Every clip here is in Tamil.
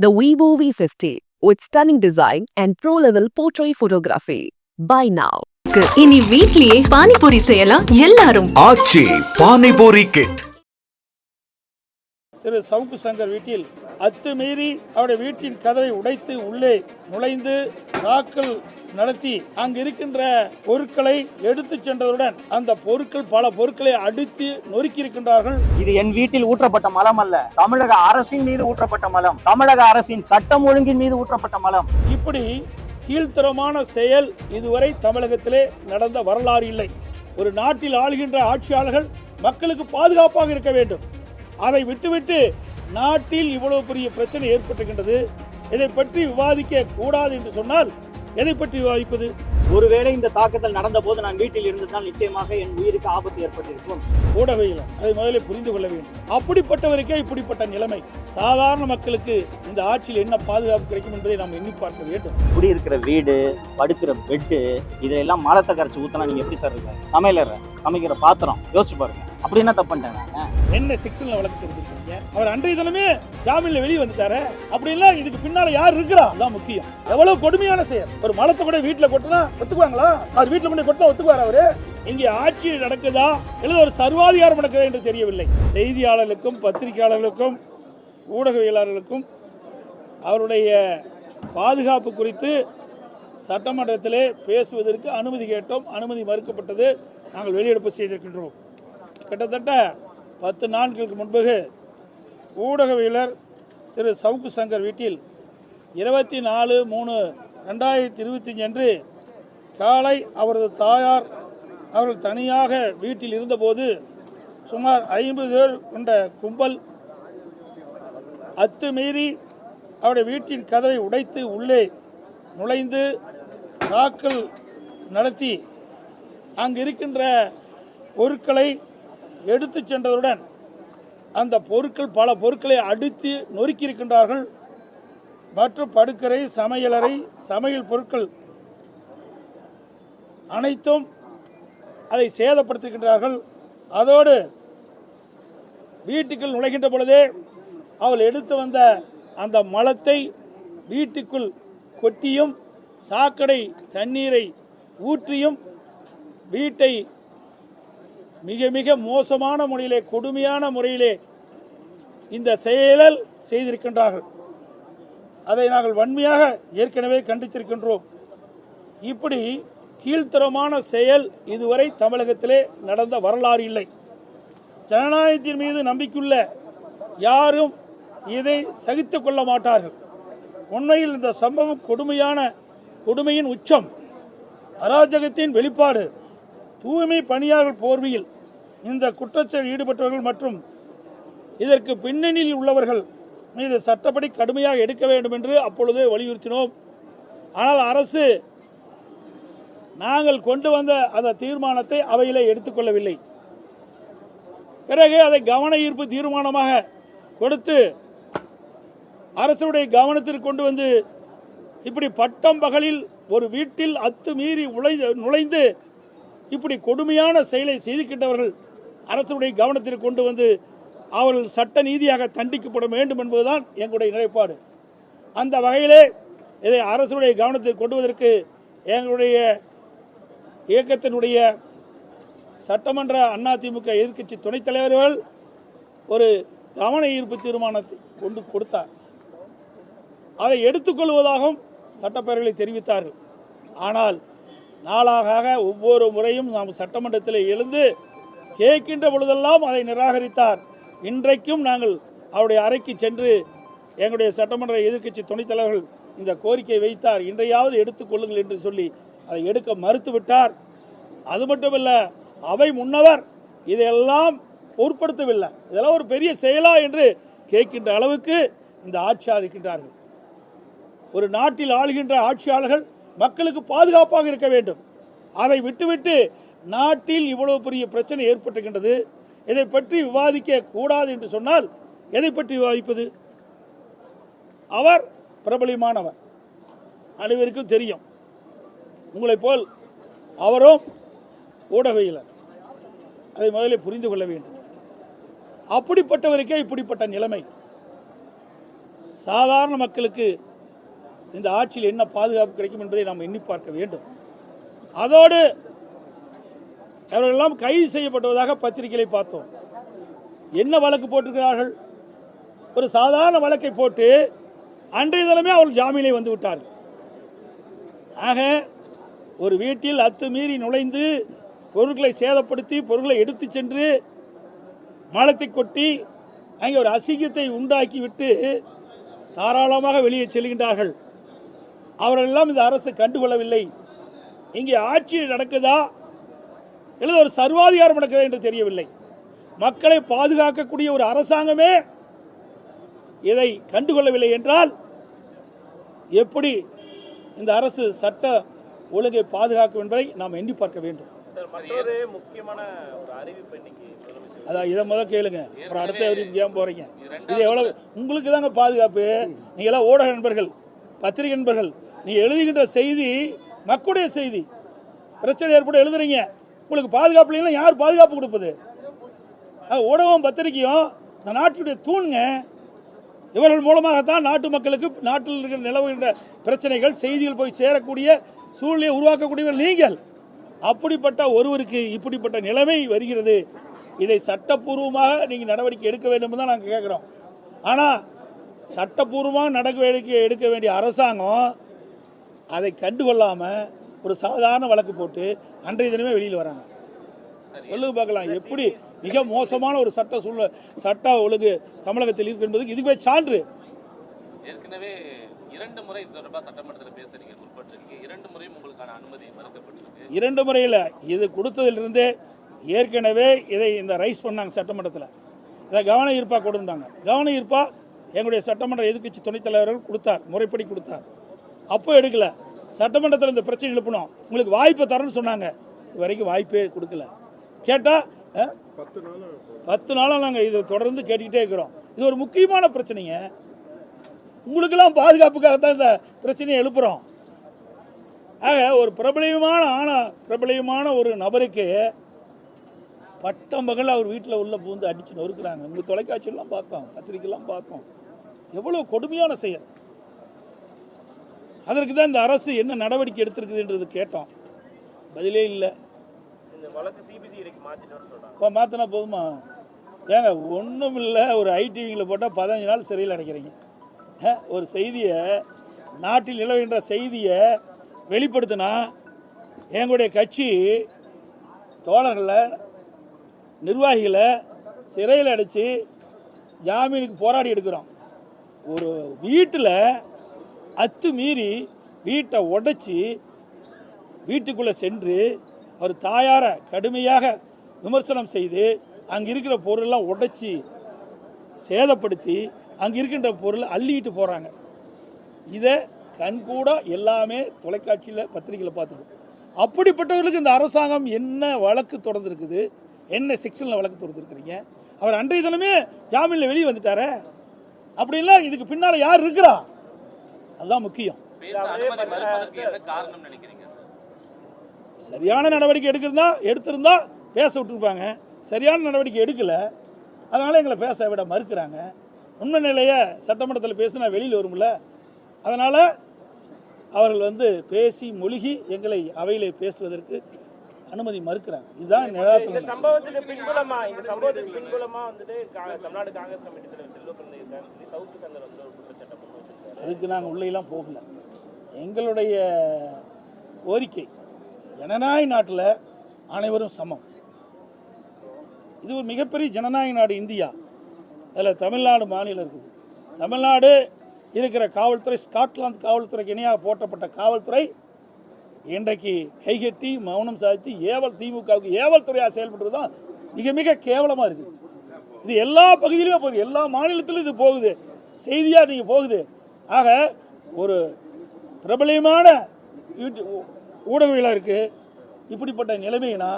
The Vivo V50 with stunning design and pro-level portrait photography. Buy now. இனி வீட்லயே பானிபூரி செய்யலாம் எல்லாரும் ஆச்சி பானிபூரி கிட் திரு சவுக்கு சங்கர் வீட்டில் அத்துமீறி அவருடைய வீட்டின் கதவை உடைத்து உள்ளே நுழைந்து தாக்கல் நடத்தி அங்கு இருக்கின்ற பொருட்களை எடுத்துச் சென்றதுடன் அந்த பொருட்கள் பல பொருட்களை அடித்து நொறுக்கி இருக்கின்றார்கள். இது என் வீட்டில் ஊற்றப்பட்ட மலம் அல்ல. தமிழக அரசின் மீது ஊற்றப்பட்ட மலம். தமிழக அரசின் சட்டம் ஒழுங்கின் மீது ஊற்றப்பட்ட மலம். இப்படி கீழ்த்தரமான செயல் இதுவரை தமிழகத்திலே நடந்த வரலாறு இல்லை. ஒரு நாட்டில் ஆளுகின்ற ஆட்சியாளர்கள் மக்களுக்கு பாதுகாப்பாக இருக்க வேண்டும். அதை விட்டுவிட்டு நாட்டில் இவ்வளவு பெரிய பிரச்சனை ஏற்பட்டுகின்றது இதை பற்றி விவாதிக்க கூடாது என்று சொன்னால் எதை பற்றி விவாதிப்பது? ஒருவேளை இந்த தாக்குதல் நடந்த போது நான் வீட்டில் இருந்ததால் நிச்சயமாக என் உயிருக்கு ஆபத்து ஏற்பட்டிருக்கும். ஊடகவியலம் அதை முதலில் புரிந்து கொள்ள வேண்டும். அப்படிப்பட்டவருக்கே இப்படிப்பட்ட நிலைமை. சாதாரண மக்களுக்கு இந்த ஆட்சியில் என்ன பாதுகாப்பு கிடைக்கும் என்பதை நாம் எண்ணி பார்க்க வேண்டும். குடியிருக்கிற வீடு படுக்கிற பெட்டு இதெல்லாம் மரத்தை கரைச்சி ஊத்தினா நீங்க எப்படி சார் இருக்க சமையலற சமைக்கிற பாத்திரம் யோசிச்சு பாருங்க. அப்படி என்ன தப்பு பண்ணிட்டேன் நான் என்ன செக்ஷன்ல வழக்கு தெரிஞ்சிருக்கீங்க அவர் அன்றைய தினமே ஜாமீன்ல வெளியே வந்துட்டாரு. அப்படின்னா இதுக்கு பின்னால யார் இருக்கிறா? அதான் முக்கியம். எவ்வளவு கொடுமையான செயல். ஒரு மலத்தை கூட வீட்டுல கொட்டினா ஒத்துக்குவாங்களா? அவர் வீட்டுல கொண்டு கொட்டினா ஒத்துக்குவார் அவரு? இங்கே ஆட்சி நடக்குதா? இல்லது ஒரு சர்வாதிகாரம் நடக்குதா என்று தெரியவில்லை. செய்தியாளர்களுக்கும் பத்திரிகையாளர்களுக்கும் ஊடகவியலாளர்களுக்கும் அவருடைய பாதுகாப்பு குறித்து சட்டமன்றத்திலே பேசுவதற்கு அனுமதி கேட்டோம். அனுமதி மறுக்கப்பட்டது. நாங்கள் வெளியெடுப்பு செய்திருக்கின்றோம். கிட்டத்தட்ட பத்து நாட்களுக்கு முன்பு ஊடகவியலர் திரு சவுக்கு சங்கர் வீட்டில் இருபத்தி நாலு மூணு ரெண்டாயிரத்தி இருபத்தஞ்சு அன்று காலை அவரது தாயார் அவர்கள் தனியாக வீட்டில் இருந்தபோது சுமார் ஐம்பது பேர் கொண்ட கும்பல் அத்துமீறி அவருடைய வீட்டின் கதவை உடைத்து உள்ளே நுழைந்து தாக்கல் நடத்தி அங்கு இருக்கின்ற பொருட்களை எடுத்துச் சென்றதுடன் அந்த பொருட்கள் பல பொருட்களை அடித்து நொறுக்கியிருக்கின்றார்கள். மற்றும் படுக்கரை சமையலறை சமையல் பொருட்கள் அனைத்தும் அதை சேதப்படுத்துகின்றார்கள். அதோடு வீட்டுக்குள் நுழைகின்ற பொழுதே அவள் எடுத்து வந்த அந்த மலத்தை வீட்டுக்குள் கொட்டியும் சாக்கடை தண்ணீரை ஊற்றியும் வீட்டை மிக மிக மோசமான முறையிலே கொடுமையான முறையிலே இந்த செயலல் செய்திருக்கின்றார்கள். அதை நாங்கள் வன்மையாக ஏற்கனவே கண்டித்திருக்கின்றோம். இப்படி கீழ்த்தரமான செயல் இதுவரை தமிழகத்திலே நடந்த வரலாறு இல்லை. ஜனநாயகத்தின் மீது நம்பிக்கையுள்ள யாரும் இதை சகித்து கொள்ள மாட்டார்கள். உண்மையில் இந்த சம்பவம் கொடுமையான கொடுமையின் உச்சம். அராஜகத்தின் வெளிப்பாடு தூய்மை பணியாளர் போர்வையில் இந்த குற்றச்செயல் ஈடுபட்டவர்கள் மற்றும் இதற்கு பின்னணியில் உள்ளவர்கள் மீது சட்டப்படி கடுமையாக எடுக்க வேண்டும் என்று அப்பொழுது வலியுறுத்தினோம். ஆனால் அரசு நாங்கள் கொண்டு வந்த அந்த தீர்மானத்தை அவையிலே எடுத்துக்கொள்ளவில்லை. பிறகு அதை கவன ஈர்ப்பு தீர்மானமாக கொடுத்து அரசுடைய கவனத்திற்கு கொண்டு வந்து இப்படி பட்டம் பகலில் ஒரு வீட்டில் அத்து மீறி நுழைந்து இப்படி கொடுமையான செயலை செய்துக்கிட்டவர்கள் அரசுடைய கவனத்திற்கு கொண்டு வந்து அவர்கள் சட்ட நீதியாக தண்டிக்கப்பட வேண்டும் என்பதுதான் எங்களுடைய நிலைப்பாடு. அந்த வகையிலே இதை அரசுடைய கவனத்திற்கு கொண்டுவதற்கு எங்களுடைய இயக்கத்தினுடைய சட்டமன்ற அதிமுக எதிர்க்கட்சி துணைத் தலைவர்கள் ஒரு கவன ஈர்ப்பு தீர்மானத்தை கொண்டு கொடுத்தார். அதை எடுத்துக்கொள்வதாகவும் சட்டப்பேரவையில் தெரிவித்தார்கள். ஆனால் நாளாக ஒவ்வொரு முறையும் நாம் சட்டமன்றத்தில் எழுந்து கேட்கின்ற பொழுதெல்லாம் அதை நிராகரித்தார். இன்றைக்கும் நாங்கள் அவருடைய அறைக்கு சென்று எங்களுடைய சட்டமன்ற எதிர்க்கட்சி துணைத் தலைவர்கள் இந்த கோரிக்கை வைத்தார். இன்றையாவது எடுத்துக்கொள்ளுங்கள் என்று சொல்லி அதை எடுக்க மறுத்துவிட்டார். அது மட்டும் இல்லை அவை முன்னவர் இதையெல்லாம் பொருட்படுத்தவில்லை. இதெல்லாம் ஒரு பெரிய செயலா என்று கேட்கின்ற அளவுக்கு இந்த ஆட்சியாளர்கின்றார்கள் ஒரு நாட்டில் ஆளுகின்ற ஆட்சியாளர்கள் மக்களுக்கு பாதுகாப்பாக இருக்க வேண்டும். அதை விட்டுவிட்டு நாட்டில் இவ்வளவு பெரிய பிரச்சனை ஏற்பட்டுகின்றது இதை பற்றி விவாதிக்க கூடாது என்று சொன்னால் எதை பற்றி விவாதிப்பது? அவர் பிரபலியமானவர். அனைவருக்கும் தெரியும். உங்களைப் போல் அவரும் ஊடகவியலர். அதை முதலில் புரிந்து கொள்ள வேண்டும். அப்படிப்பட்டவருக்கே இப்படிப்பட்ட நிலைமை. சாதாரண மக்களுக்கு இந்த ஆட்சியில் என்ன பாதுகாப்பு கிடைக்கும் என்பதை நாம் எண்ணி பார்க்க வேண்டும். அதோடு அவர்களெல்லாம் கைது செய்யப்பட்டுவதாக பத்திரிகைகளை பார்த்தோம். என்ன வழக்கு போட்டிருக்கிறார்கள்? ஒரு சாதாரண வழக்கை போட்டு அன்றைய தினமே அவர்கள் ஜாமீனை வந்து விட்டார்கள். ஆக ஒரு வீட்டில் அத்துமீறி நுழைந்து பொருட்களை சேதப்படுத்தி பொருட்களை எடுத்து சென்று மலத்தை கொட்டி அங்கே ஒரு அசிங்கத்தை உண்டாக்கிவிட்டு தாராளமாக வெளியே செல்கின்றார்கள். அவர்களெல்லாம் இந்த அரசு கண்டுகொள்ளவில்லை. இங்கே ஆட்சி நடக்குதா? அல்லது ஒரு சர்வாதிகாரம் நடக்குதா என்று தெரியவில்லை. மக்களை பாதுகாக்கக்கூடிய ஒரு அரசாங்கமே இதை கண்டுகொள்ளவில்லை என்றால் எப்படி இந்த அரசு சட்ட ஒழுங்கை பாதுகாக்கும் என்பதை நாம் எண்ணி பார்க்க வேண்டும். அதான் இதை முதல் கேளுங்க. அப்புறம் அடுத்த ஏன் போறீங்க? இது எவ்வளவு உங்களுக்கு தாங்க பாதுகாப்பு. நீங்க எல்லாம் ஊடக நண்பர்கள் பத்திரிகை நண்பர்கள். நீங்க எழுதுகின்ற செய்தி மக்களுடைய செய்தி. பிரச்சனை ஏற்பட எழுதுறீங்க. உங்களுக்கு பாதுகாப்பு இல்லைன்னா யார் பாதுகாப்பு கொடுப்பது? ஊடகம் பத்திரிகையும் இந்த நாட்டுடைய தூண்ங்க. இவர்கள் மூலமாகத்தான் நாட்டு மக்களுக்கு நாட்டில் இருக்கிற நிலவுகின்ற பிரச்சனைகள் செய்திகள் போய் சேரக்கூடிய சூழ்நிலையை உருவாக்கக்கூடியவர் நீங்கள். அப்படிப்பட்ட ஒருவருக்கு இப்படிப்பட்ட நிலைமை வருகிறது. இதை சட்டப்பூர்வமாக நீங்கள் நடவடிக்கை எடுக்க வேண்டும் தான் நாங்கள் கேட்குறோம் ஆனால் சட்டப்பூர்வமாக நடவடிக்கை எடுக்க வேண்டிய அரசாங்கம் அதை கண்டுகொள்ளாமல் ஒரு சாதாரண வழக்கு போட்டு அன்றைய தினமே வெளியில் வராங்க. சொல்லுங்க பார்க்கலாம். எப்படி மிக மோசமான ஒரு சட்ட சூழ்நிலை சட்ட ஒழுங்கு தமிழகத்தில் இருக்கு என்பதுக்கு இதுவே சான்று. ஏற்கனவே இரண்டு முறை தொடர்பாக சட்டமன்றத்தில் பேச இரண்டு முறையும் உங்களுக்கான அனுமதி மறுக்கப்பட்டிருக்கு. இரண்டு முறையில் இது கொடுத்ததிலிருந்தே ஏற்கனவே இதை இந்த ரைஸ் பண்ணாங்க சட்டமன்றத்தில். இதை கவன ஈர்ப்பாக கொடுத்தாங்க கவன ஈர்ப்பாக எங்களுடைய சட்டமன்ற எதிர்க்கட்சி துணைத் தலைவர்கள் கொடுத்தார் முறைப்படி கொடுத்தார். அப்போ எடுக்கல. சட்டமன்றத்தில் இந்த பிரச்சனை எழுப்பணும். உங்களுக்கு வாய்ப்பை தரேன்னு சொன்னாங்க. இது வரைக்கும் வாய்ப்பே கொடுக்கல. கேட்டால் பத்து நாளாக நாங்கள் இதை தொடர்ந்து கேட்டுக்கிட்டே இருக்கிறோம். இது ஒரு முக்கியமான பிரச்சனைங்க. உங்களுக்கெல்லாம் பாதுகாப்புக்காக தான் இந்த பிரச்சனையை எழுப்புகிறோம் ஆக ஒரு பிரபலியமான ஆனா பிரபலியமான ஒரு நபருக்கு பட்டம் பகல் அவர் வீட்டில் உள்ள பூந்து அடிச்சு நொறுக்குறாங்க. உங்கள் தொலைக்காட்சியெல்லாம் பார்த்தோம் பத்திரிக்கைலாம் பார்த்தோம் எவ்வளோ கொடுமையான செயல். அதற்கு தான் இந்த அரசு என்ன நடவடிக்கை எடுத்திருக்குதுன்றது கேட்டோம். பதிலே இல்லை. இப்போ மாற்றினா போதுமா? ஏங்க ஒன்றும் இல்லை. ஒரு ஐடிவிங்கில் போட்டால் பதினஞ்சு நாள் சிறையில் அடைக்கிறீங்க. ஒரு செய்தியை நாட்டில் நிலவுகின்ற செய்தியை வெளிப்படுத்தினா எங்களுடைய கட்சி தோழர்களை நிர்வாகிகளை சிறையில் அடைச்சி ஜாமீனுக்கு போராடி எடுக்கிறோம். ஒரு வீட்டில் அத்து மீறி வீட்டை உடைச்சி வீட்டுக்குள்ளே சென்று அவர் தாயாரை கடுமையாக விமர்சனம் செய்து அங்கே இருக்கிற பொருளெல்லாம் உடைச்சி சேதப்படுத்தி அங்கே இருக்கின்ற பொருளை அள்ளிக்கிட்டு போகிறாங்க இதை கண்கூட எல்லாமே தொலைக்காட்சியில் பத்திரிகையில் பார்த்துருக்கோம். அப்படிப்பட்டவர்களுக்கு இந்த அரசாங்கம் என்ன வழக்கு தொடர்ந்துருக்குது? என்ன செக்ஷனில் வழக்கு தொடர்ந்துருக்குறீங்க? அவர் அன்றைய தினமே ஜாமீனில் வெளியே வந்துட்டாரே. அப்படின்னா இதுக்கு பின்னால் யார் இருக்கிறா? அதுதான் முக்கியம். சரியான நடவடிக்கை எடுக்கிறதா? எடுத்திருந்தா பேச விட்டுருப்பாங்க. சரியான நடவடிக்கை எடுக்கல. அதனால் எங்களை பேச விட மறுக்கிறாங்க. உண்மை நிலையை சட்டமன்றத்தில் பேசினா வெளியில் வரும்ல. அதனால் அவர்கள் வந்து பேசி மொழிகி எங்களை அவையிலே பேசுவதற்கு அனுமதி மறுக்கிறாங்க. இதுதான் இந்த நிலத்தில் சம்பவத்துக்கு பின்புலமா இந்த சம்பவத்துக்கு பின்புலமா வந்துட்டு தமிழ்நாடு காங்கிரஸ் கமிட்டி தலைவர் சொல்லி சவுத்து சந்தர் வந்து ஒரு குற்றச்சாட்டை கொண்டு வச்சிருக்காரு. அதுக்கு நாங்கள் உள்ளேலாம் போகல. எங்களுடைய கோரிக்கை ஜனநாயக நாட்டில் அனைவரும் சமம். இது ஒரு மிகப்பெரிய ஜனநாயக நாடு இந்தியா. அதில் தமிழ்நாடு மாநிலம் இருக்குது. தமிழ்நாடு இருக்கிற காவல்துறை ஸ்காட்லாந்து காவல்துறைக்கு இணையாக போட்டப்பட்ட காவல்துறை இன்றைக்கு கைகட்டி மௌனம் சாதித்து ஏவல் திமுகவுக்கு ஏவல் துறையாக செயல்படுறது தான் மிக மிக கேவலமாக இருக்குது. இது எல்லா பகுதியிலுமே போகுது. எல்லா மாநிலத்திலும் இது போகுது. செய்தியாக நீங்கள் போகுது. ஆக ஒரு பிரபலியமான ஊடகவியலாக இருக்குது இப்படிப்பட்ட நிலைமைனா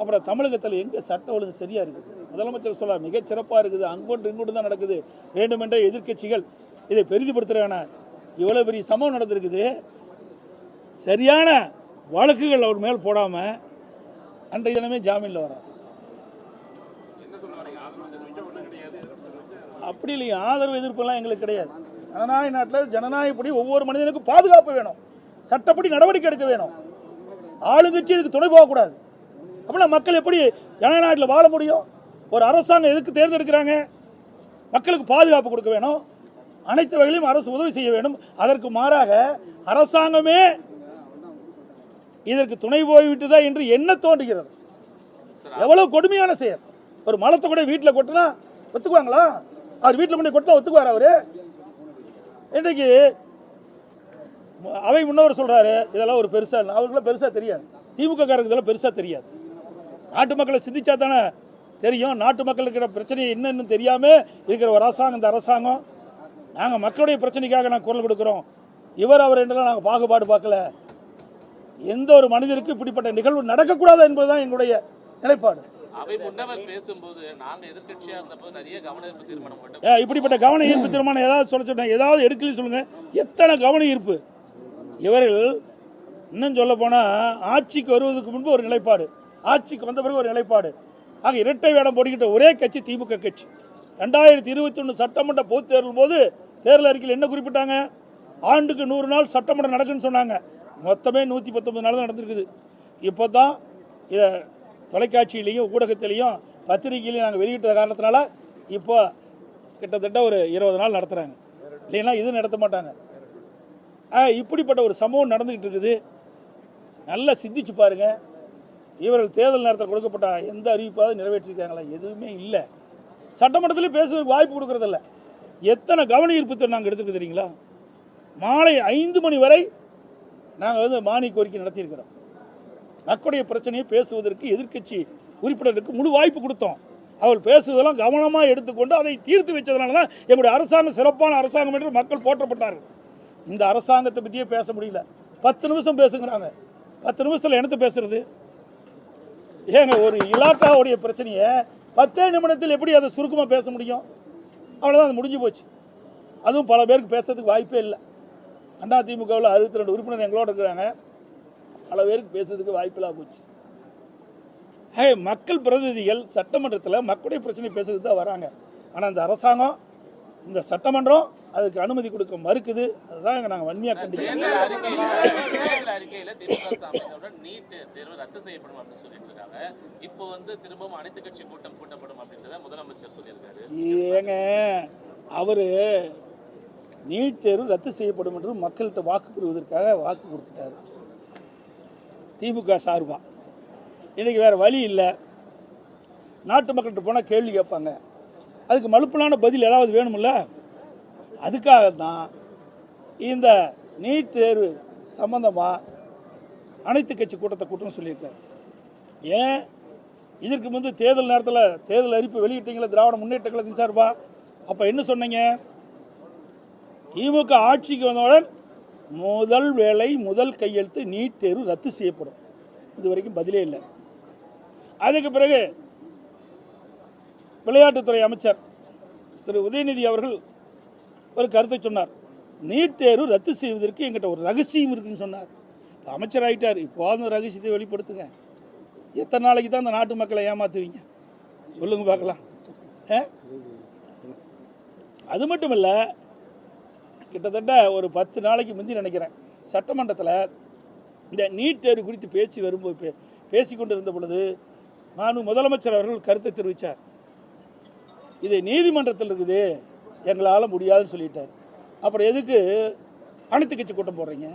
அப்புறம் தமிழகத்தில் எங்கே சட்ட ஒழுங்கு சரியாக இருக்குது? முதலமைச்சர் சொல்ல மிகச் சிறப்பாக இருக்குது. அங்கோட்டு இங்கோட்டு தான் நடக்குது. வேண்டுமென்ற எதிர்க்கட்சிகள் இதை பெரிதுபடுத்துகிறான இவ்வளோ பெரிய சம்பவம் நடந்திருக்குது. சரியான வழக்குகள் அவர் மேல் போடாமல் அன்றைய தினமே ஜாமீனில் வரார் அப்படி இல்லை ஆதரவு எதிர்ப்பெல்லாம் எங்களுக்கு கிடையாது. ஜனநாயக நாட்டில் ஜனநாயகப்படி ஒவ்வொரு மனிதனுக்கும் பாதுகாப்பு வேணும். சட்டப்படி நடவடிக்கை எடுக்க வேணும். ஆளுங்கட்சி இதுக்கு துணை போகக்கூடாது. அப்படின்னா மக்கள் எப்படி ஜனநாயகத்தில் வாழ முடியும்? ஒரு அரசாங்கம் எதுக்கு தேர்ந்தெடுக்கிறாங்க? மக்களுக்கு பாதுகாப்பு கொடுக்க வேணும். அனைத்து வகையிலும் அரசு உதவி செய்ய வேண்டும். அதற்கு மாறாக அரசாங்கமே இதற்கு துணை போய்விட்டதா என்று என்ன தோன்றுகிறது? எவ்வளவு கொடுமையான செயல். ஒரு மலத்தை கூட வீட்டில் கொட்டினா ஒத்துக்குவாங்களா? அவர் வீட்டில் கொண்டு கொட்டினா ஒத்துக்குவார் அவர்? இன்றைக்கு அவை முன்னவர் சொல்றாரு இதெல்லாம் ஒரு பெருசா இல்லை அவருக்குலாம் பெருசா தெரியாது. திமுக காரங்க இதெல்லாம் பெருசா தெரியாது. நாட்டு மக்களை சிந்திச்சா தானே தெரியும். நாட்டு மக்களுக்கு இருக்கிற பிரச்சனை என்னன்னு தெரியாம இருக்கிற ஒரு அரசாங்கம் இந்த அரசாங்கம் நாங்கள் மக்களுடைய பிரச்சனைக்காக நாங்கள் குரல் கொடுக்குறோம். இவர் அவர் என்றெல்லாம் நாங்கள் பாகுபாடு பார்க்கல. எந்த ஒரு மனிதருக்கு இப்படிப்பட்ட நிகழ்வு நடக்கக்கூடாது என்பதுதான் எங்களுடைய நிலைப்பாடு. இப்படிப்பட்ட கவன ஈர்ப்பு தீர்மானம் ஏதாவது சொல்ல சொன்னேன் ஏதாவது எடுக்கலன்னு சொல்லுங்க. எத்தனை கவன ஈர்ப்பு? இவர்கள் இன்னும் சொல்ல போனால் ஆட்சிக்கு வருவதற்கு முன்பு ஒரு நிலைப்பாடு. ஆட்சிக்கு வந்த பிறகு ஒரு நிலைப்பாடு. ஆக இரட்டை வேடம் போட்டுக்கிட்ட ஒரே கட்சி திமுக கட்சி. ரெண்டாயிரத்தி இருபத்தி ஒன்று சட்டமன்ற பொதுத் தேர்தல் போது தேர்தல் அறிக்கையில் என்ன குறிப்பிட்டாங்க? ஆண்டுக்கு நூறு நாள் சட்டமன்றம் நடக்குன்னு சொன்னாங்க. மொத்தமே நூற்றி பத்தொன்பது நாள் தான் நடந்திருக்குது. இப்போ தான் இதை தொலைக்காட்சியிலையும் ஊடகத்திலையும் பத்திரிகையிலையும் நாங்கள் வெளியிட்ட காரணத்தினால இப்போ கிட்டத்தட்ட ஒரு இருபது நாள் நடத்துகிறாங்க இல்லைன்னா இது நடத்த மாட்டாங்க. ஆ, இப்படிப்பட்ட ஒரு சம்பவம் நடந்துக்கிட்டு இருக்குது. நல்லா சிந்திச்சு பாருங்கள் இவர்கள் தேர்தல் நேரத்தில் கொடுக்கப்பட்ட எந்த அறிவிப்பாவது நிறைவேற்றிருக்காங்களா எதுவுமே இல்லை. சட்டமன்றத்தில் பேசுவதற்கு வாய்ப்பு கொடுக்கறதில்ல. எத்தனை கவன ஈர்ப்பு நாங்கள் எடுத்துருக்கு தெரியுங்களா? மாலை ஐந்து மணி வரை நாங்கள் வந்து மானிய கோரிக்கை நடத்தியிருக்கிறோம். மக்களுடைய பிரச்சனையை பேசுவதற்கு எதிர்க்கட்சி உறுப்பினருக்கு முழு வாய்ப்பு கொடுத்தோம். அவர்கள் பேசுவதெல்லாம் கவனமாக எடுத்துக்கொண்டு அதை தீர்த்து வச்சதுனால தான் எங்களுடைய அரசாங்கம் சிறப்பான அரசாங்கம் என்று மக்கள் போற்றப்பட்டார்கள். இந்த அரசாங்கத்தை பற்றியே பேச முடியல. பத்து நிமிஷம் பேசுங்கிறாங்க. பத்து நிமிஷத்தில் என்னத்தை பேசுறது? ஏங்க ஒரு இலாக்காவுடைய பிரச்சனையை பத்தே நிமிடத்தில் எப்படி அதை சுருக்கமாக பேச முடியும்? அவ்வளோதான் அது முடிஞ்சு போச்சு. அதுவும் பல பேருக்கு பேசுறதுக்கு வாய்ப்பே இல்லை. அண்ணா திமுகவில் அறுபத்தி ரெண்டு உறுப்பினர் எங்களோட இருக்கிறாங்க. பல பேருக்கு பேசுறதுக்கு வாய்ப்பில்லா போச்சு. மக்கள் பிரதிநிதிகள் சட்டமன்றத்தில் மக்களுடைய பிரச்சனை பேசுறதுக்கு தான் வராங்க. ஆனால் அந்த அரசாங்கம் இந்த சட்டமன்றம் அதுக்கு அனுமதி கொடுக்க மறுக்குது. அதுதான் இங்கே நாங்கள் வன்மையாக கண்டிக்கிறோம். ஏங்க அவர் நீட் தேர்வு ரத்து செய்யப்படும் என்று மக்கள்கிட்ட வாக்கு பெறுவதற்காக வாக்கு கொடுத்துட்டாரு. திமுக சார்பா. இன்னைக்கு வேற வழி இல்லை. நாட்டு மக்கள்கிட்ட போனால் கேள்வி கேட்பாங்க. அதுக்கு மலுப்பலான பதில் ஏதாவது வேணுமில்ல அதுக்காக தான் இந்த நீட் தேர்வு சம்பந்தமாக அனைத்து கட்சி கூட்டத்தை கூட்டம் சொல்லியிருக்காரு. ஏன்? இதற்கு முன்பு தேர்தல் நேரத்தில் தேர்தல் அறிப்பு வெளியிட்டீங்களா திராவிட முன்னேற்ற கழகத்தின் சார்பா? அப்போ என்ன சொன்னீங்க? திமுக ஆட்சிக்கு வந்தவுடன் முதல் வேலை முதல் கையெழுத்து நீட் தேர்வு ரத்து செய்யப்படும். இது வரைக்கும் பதிலே இல்லை. அதுக்கு பிறகு விளையாட்டுத்துறை அமைச்சர் திரு உதயநிதி அவர்கள் ஒரு கருத்தை சொன்னார். நீட் தேர்வு ரத்து செய்வதற்கு எங்கிட்ட ஒரு ரகசியம் இருக்குன்னு சொன்னார். அமைச்சர் ஆகிட்டார் இப்போ அந்த ரகசியத்தை வெளிப்படுத்துங்க. எத்தனை நாளைக்கு தான் அந்த நாட்டு மக்களை ஏமாத்துவீங்க? சொல்லுங்க பார்க்கலாம். ஆ? அது மட்டும் இல்லை கிட்டத்தட்ட ஒரு பத்து நாளைக்கு முந்தி நினைக்கிறேன் சட்டமன்றத்தில் இந்த நீட் தேர்வு குறித்து பேச்சு வரும்போது பே பேசி கொண்டிருந்த பொழுது நான் முதலமைச்சர் அவர்கள் கருத்தை தெரிவித்தார் இது நீதிமன்றத்தில் இருக்குது. எங்களால் முடியாதுன்னு சொல்லிட்டார். அப்புறம் எதுக்கு அனைத்து கட்சி கூட்டம் போடுறீங்க?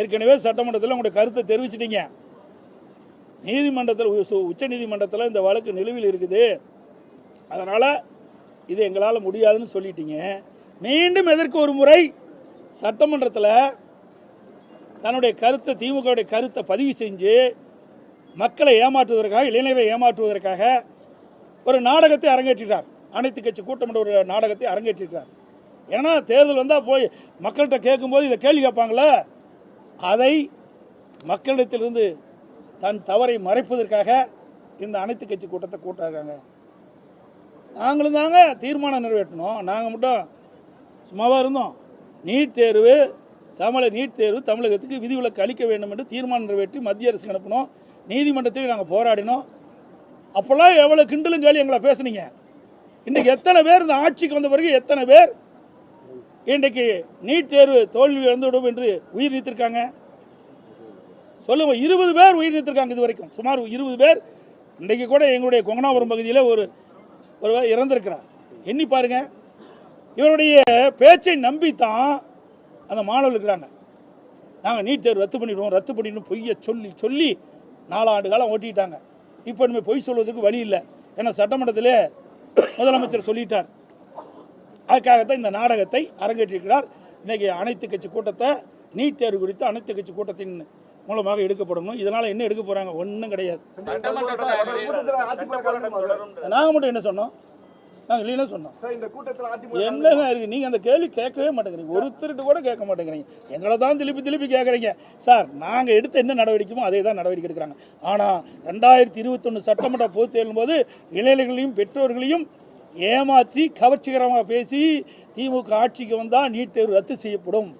ஏற்கனவே சட்டமன்றத்தில் உங்களுடைய கருத்தை தெரிவிச்சிட்டீங்க. நீதிமன்றத்தில் உச்ச நீதிமன்றத்தில் இந்த வழக்கு நிலுவையில் இருக்குது. அதனால் இது எங்களால் முடியாதுன்னு சொல்லிட்டீங்க. மீண்டும் எதற்கு ஒரு முறை சட்டமன்றத்தில் தன்னுடைய கருத்தை திமுகவுடைய கருத்தை பதிவு செஞ்சு மக்களை ஏமாற்றுவதற்காக இளைஞர்களை ஏமாற்றுவதற்காக ஒரு நாடகத்தை அரங்கேற்றிட்டார். அனைத்து கட்சி கூட்டம் ஒரு நாடகத்தை அரங்கேற்றிருக்கிறார் ஏன்னா தேர்தல் வந்தால் போய் மக்கள்கிட்ட கேட்கும்போது இதை கேள்வி கேட்பாங்களே அதை மக்களிடத்திலிருந்து தன் தவறை மறைப்பதற்காக இந்த அனைத்து கட்சி கூட்டத்தை கூட்டுறாங்க நாங்களும் தாங்க தீர்மானம் நிறைவேற்றணும். நாங்கள் மட்டும் சும்மாவாக இருந்தோம். நீட் தேர்வு தமிழை நீட் தேர்வு தமிழகத்துக்கு விதிவிலக்கு அளிக்க வேண்டும் என்று தீர்மானம் நிறைவேற்றி மத்திய அரசுக்கு அனுப்பினோம் நீதிமன்றத்தில் நாங்கள் போராடினோம். அப்போல்லாம் எவ்வளோ கிண்டலும் கேள்வி எங்களை பேசுனீங்க? இன்றைக்கி எத்தனை பேர் இந்த ஆட்சிக்கு வந்த பிறகு எத்தனை பேர் இன்றைக்கு நீட் தேர்வு தோல்வி இழந்துவிடும் என்று உயிர் நீத்திருக்காங்க? சொல்லுங்கள் இருபது பேர் உயிர் நீத்திருக்காங்க இது வரைக்கும். சுமார் இருபது பேர் இன்றைக்கு கூட எங்களுடைய கொங்கனாபுரம் பகுதியில் ஒரு ஒருவர் இறந்திருக்கிறார். எண்ணி பாருங்க. இவருடைய பேச்சை நம்பித்தான் அந்த மாணவர்கள் இருக்கிறாங்க. நாங்கள் நீட் தேர்வு ரத்து பண்ணிவிடுவோம் ரத்து பண்ணிடுவோம் பொய்யை சொல்லி சொல்லி நாலாண்டு காலம் ஓட்டிட்டாங்க. இப்போ இனிமேல் பொய் சொல்வதற்கு வழி இல்லை. ஏன்னா சட்டமன்றத்திலே முதலமைச்சர் சொல்லிட்டார். அதுக்காகத்தான் இந்த நாடகத்தை அரங்கேற்றிருக்கிறார். இன்னைக்கு அனைத்து கட்சி கூட்டத்தை நீட் தேர்வு குறித்து அனைத்து கட்சி கூட்டத்தின் மூலமாக எடுக்கப்படணும். இதனால் என்ன எடுக்க போகிறாங்க ஒன்றும் கிடையாது. நாங்கள் மட்டும் என்ன சொன்னோம்? நாங்கள் இல்லைன்னு சொன்னோம். இந்த கூட்டத்தில் அதிமுக என்னங்க இருக்கு? நீங்கள் அந்த கேள்வி கேட்கவே மாட்டேங்கிறீங்க. ஒருத்தருட்டு கூட கேட்க மாட்டேங்கிறீங்க. எங்களை தான் திருப்பி திருப்பி கேட்குறீங்க. சார் நாங்கள் எடுத்த என்ன நடவடிக்கைமோ அதே தான் நடவடிக்கை எடுக்கிறாங்க. ஆனால் ரெண்டாயிரத்தி இருபத்தொன்று சட்டமன்ற பொதுத் தேர்தலும் போது இளைஞர்களையும் பெற்றோர்களையும் ஏமாற்றி கவர்ச்சிகரமாக பேசி திமுக ஆட்சிக்கு வந்தால் நீட் தேர்வு ரத்து செய்யப்படும்.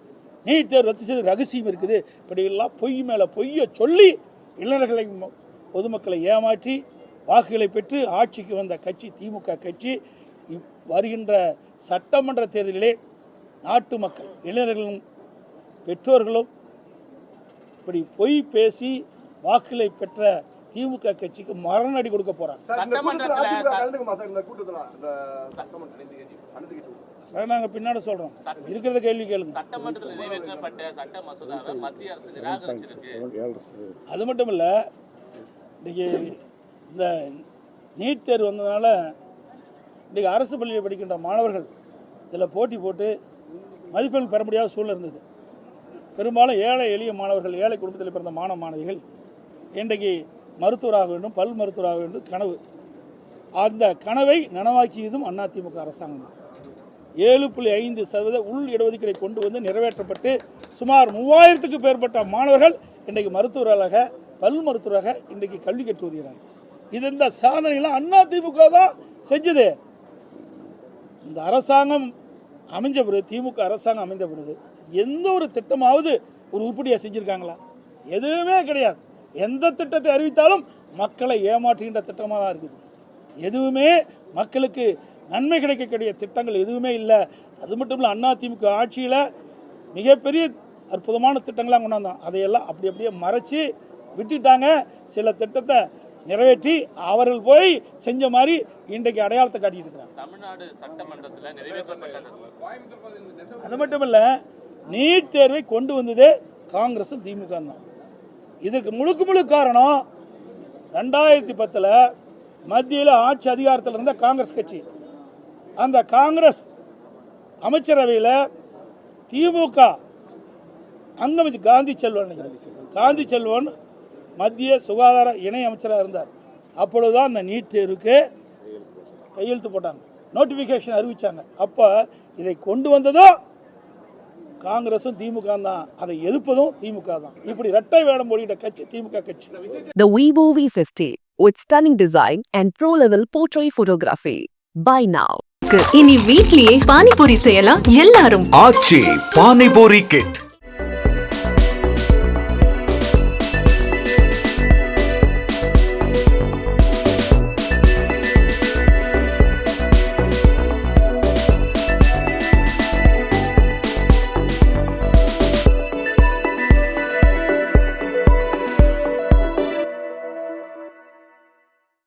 நீட் தேர்வு ரத்து செய்து ரகசியம் இருக்குது. இப்படியெல்லாம் பொய் மேலே பொய்யை சொல்லி இளைஞர்களை பொதுமக்களை ஏமாற்றி வாக்குகளை பெற்று ஆட்சிக்கு வந்த கட்சி திமுக கட்சி இப்- வருகின்ற சட்டமன்ற தேர்தலிலே நாட்டு மக்கள் இளைஞர்களும் பெற்றோர்களும் இப்படி பொய் பேசி வாக்குகளை பெற்ற திமுக கட்சிக்கு மரணடி கொடுக்க போறாங்க. நாங்கள் பின்னாடி சொல்கிறோம் இருக்கிறத கேள்வி கேளுங்க. சட்டமன்றத்தில் நிறைவேற்றப்பட்ட சட்ட மசோதாவை மத்திய அரசு நிராகரிச்சிருக்கு. அது மட்டும் இல்லை இன்றைக்கி இந்த நீட் தேர்வு வந்ததுனால இன்றைக்கி அரசு பள்ளியில் படிக்கின்ற மாணவர்கள் இதில் போட்டி போட்டு மதிப்பெண் பெற முடியாத சூழ்நிலை இருந்தது. பெரும்பாலும் ஏழை எளிய மாணவர்கள் ஏழை குடும்பத்தில் பிறந்த மாணவ மாணவிகள் இன்றைக்கு மருத்துவராக வேண்டும் பல் மருத்துவராக வேண்டும் கனவு. அந்த கனவை நனவாக்கியதும் அதிமுக அரசாங்கம் தான். ஏழு புள்ளி ஐந்து சதவீத உள் இடஒதுக்கீடை கொண்டு வந்து நிறைவேற்றப்பட்டு சுமார் மூவாயிரத்துக்கு மேற்பட்ட மாணவர்கள் இன்றைக்கு மருத்துவராக பல் மருத்துவராக இன்றைக்கு கல்வி கற்று வருகிறார்கள். இது இந்த சாதனையெல்லாம் அண்ணா திமுக தான் செஞ்சது. இந்த அரசாங்கம் அமைஞ்ச பிறகு திமுக அரசாங்கம் அமைந்த பிறகு எந்த ஒரு திட்டமாவது ஒரு உருப்படியாக செஞ்சுருக்காங்களா? எதுவுமே கிடையாது. எந்த திட்டத்தை அறிவித்தாலும் மக்களை ஏமாற்றுகின்ற திட்டமாக தான் இருக்குது. எதுவுமே மக்களுக்கு நன்மை கிடைக்கக்கூடிய திட்டங்கள் எதுவுமே இல்லை. அது மட்டும் இல்லை அதிமுக ஆட்சியில் மிகப்பெரிய அற்புதமான திட்டங்களாக கொண்டாந்தோம் அதையெல்லாம் அப்படி அப்படியே மறைச்சி விட்டுட்டாங்க. சில திட்டத்தை நிறைவேற்றி அவர்கள் போய் செஞ்ச மாதிரி இன்றைக்கு அடையாளத்தை காட்டிட்டு இருக்கிறாங்க. தமிழ்நாடு சட்டமன்றத்தில் நிறைவேற்றப்பட்ட அந்த அது மட்டும் இல்லை நீட் தேர்வை கொண்டு வந்தது காங்கிரஸும் திமுக தான். இதற்கு முழுக்க முழு காரணம் ரெண்டாயிரத்தி பத்தில் மத்தியில் ஆட்சி அதிகாரத்தில் இருந்த காங்கிரஸ் கட்சி. அந்த காங்கிரஸ் அமைச்சரவையில் திமுக அங்கமைச்சு காந்தி செல்வன். காந்தி செல்வன் மத்திய சுகாதார இணை அமைச்சராக இருந்தார். அப்பொழுதுதான் அந்த நீட் தேர்வுக்கு கையெழுத்து போட்டாங்க. நோட்டிஃபிகேஷன் அறிவிச்சாங்க. அப்போ இதை கொண்டு வந்ததும் காங்கிரஸும் திமுக தான் அதை எதிர்ப்பதும் திமுக தான் இப்படி இரட்டை வேடம் போடுகிற கட்சி திமுக கட்சி. The Vivo V50 with stunning design and pro-level portrait photography. Buy now. இனி வீட்லயே பானிபூரி செய்யலாம் எல்லாரும். ஆச்சி பானிபூரி கிட்